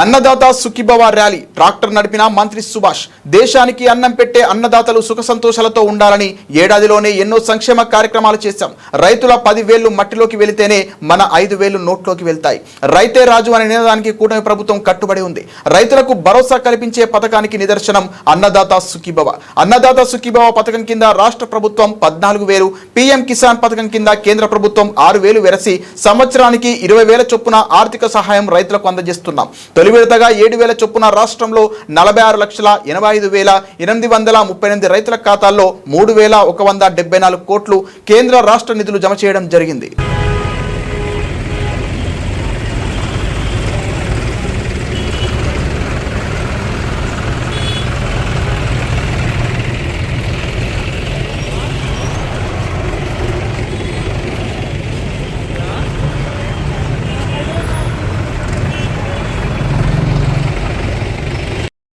Annadata Sukhibhava rally. Tractor నడిపిన మంత్రి సుభాష్ దేశానికి అన్నం పెట్టే అన్నదాతలు సుఖ సంతోషాలతో ఉండాలని ఏడాదిలోనే ఎన్నో సంక్షేమ కార్యక్రమాలు చేశాం. రైతుల పదివేలు మట్టిలోకి వెళితేనే మన ఐదు వేలు నోట్లోకి వెళ్తాయి. రైతే రాజు అనే నినాదానికి కూటమి ప్రభుత్వం కట్టుబడి ఉంది. రైతులకు భరోసా కల్పించే పథకానికి నిదర్శనం అన్నదాత సుఖీభవ. అన్నదాత సుఖీభవ పథకం కింద రాష్ట్ర ప్రభుత్వం పద్నాలుగు వేలు పీఎం కిసాన్ పథకం కింద కేంద్ర ప్రభుత్వం ఆరు వేలు వెరసి సంవత్సరానికి ఇరవై వేల చొప్పున ఆర్థిక సహాయం రైతులకు అందజేస్తున్నాం. తొలి విడతగా ఏడు వేల చొప్పున రాష్ట్రంలో నలభై ఆరు లక్షల ఎనభై ఐదు వేల ఎనిమిది వందల ముప్పై ఎనిమిది రైతుల ఖాతాల్లో మూడు వేల ఒక వంద డెబ్బై నాలుగు కోట్లు కేంద్ర రాష్ట్ర నిధులు జమ చేయడం జరిగింది.